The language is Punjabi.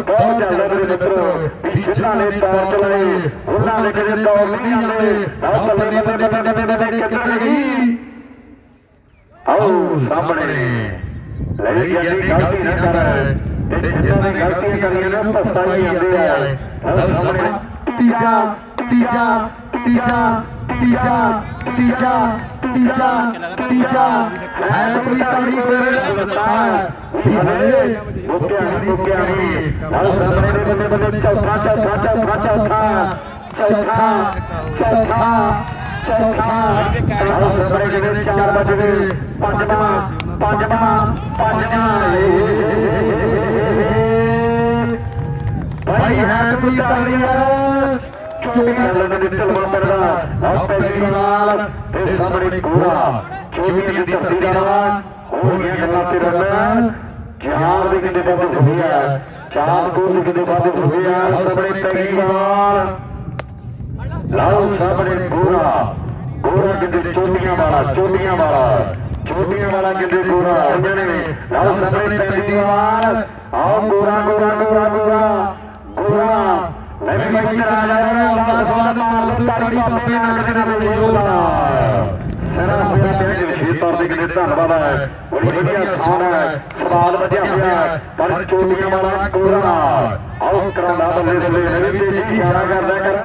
ਬਹੁਤ ਚੱਲਦਾ ਮੇਰੇ ਮਿੱਤਰੋ ਵੀ ਜਿਨ੍ਹਾਂ ਨੇ ਟੌਰ ਚਲਾਏ ਉਹਨਾਂ ਦੇ ਕਦੇ ਟੌਰ ਨਹੀਂ ਜਾਂਦੇ ਆਹ ਬੱਲੇ ਬੱਲੇ ਬੱਲੇ ਬੱਲੇ ਬੱਲੇ ਕਿੱਧਰ ਗਈ ਆਓ ਸਾਹਮਣੇ ਲੈ ਜਾਂਦੀ ਗਲਤੀ ਨਾ ਕਰ ਪਛਤਾਈ ਜਾਂਦੇ ਆ ਆਹ ਸਾਹਮਣੇ ਦੇ ਬੰਦੇ ਬੰਦੇ ਚੌਥਾ ਚੌਥਾ ਚੌਥਾ ਚੌਥਾ ਚੌਥਾ ਚੌਥਾ ਚੌਥਾ ਆਹ ਸਾਹਮਣੇ ਦੇ ਚਾਰ ਗਏ ਪੰਜਵਾਂ ਪੰਜਵਾਂ ਪੰਜਵਾਂ ਭਾਈ ਹੈ ਕੋਈ ਤਾੜੀ ਯਾਰ ਚੋਟੀਆਂ ਲੱਗਣ ਦੇ ਪੜਦਾ ਆਹ ਪਹਿਲੀ ਨਾਲ ਇਹ ਸਾਹਮਣੇ ਕੋਰਾ ਚੋਟੀਆਂ ਦੀ ਦਾ ਨਾਮ ਹੋ ਗਿਆ ਗੱਲਾਂ ਤੇ ਰੰਨ ਚਾਰ ਦੇ ਕਿਤੇ ਬਾਅਦ ਹੋ ਗਿਆ ਚਾਰ ਕੋਲ ਦੇ ਕਿਤੇ ਬਾਅਦ ਹੋ ਗਿਆ ਸਾਹਮਣੇ ਪਹਿਲੀ ਨਾਲ ਲਾਓ ਸਾਹਮਣੇ ਗੋਰਾ ਗੋਰਾ ਕਿਤੇ ਚੋਟੀਆਂ ਵਾਲਾ ਚੋਟੀਆਂ ਵਾਲਾ ਚੋਟੀਆਂ ਵਾਲਾ ਕਿਤੇ ਗੋਰਾ ਉਹਨਾਂ ਨੇ ਲਾਓ ਸਾਹਮਣੇ ਪਹਿਲੀ ਵਾਰ ਆਓ ਗੋਰਾ ਗੋਰਾ ਗੋਰਾ ਗੋਰਾ ਗੋਰਾ ਲੈ ਵੀ ਮਿੱਤਰ ਆ ਜਾ ਲੰਬਾ ਸਵਾਦ ਦੋ ਤਾੜੀ ਬਾਬੇ ਨਾਲ ਕਿਤੇ ਨਾਲ ਕਿਤੇ ਧੰਨਵਾਦ ਹੈ। ਬੜੀ ਵਧੀਆ ਖਾਣ ਹੈ। ਸਵਾਦ ਵਧਿਆ ਹੋਇਆ ਹੈ, ਪਰ ਚੋਟੀਆਂ ਵਾਲਾ ਗੋਰਾ ਆਓ ਕਰਾਂਦਾ ਬੱਲੇ ਬੱਲੇ ਮੇਰੇ ਤੇ ਜੀ ਕਰਦਾ ਕਰ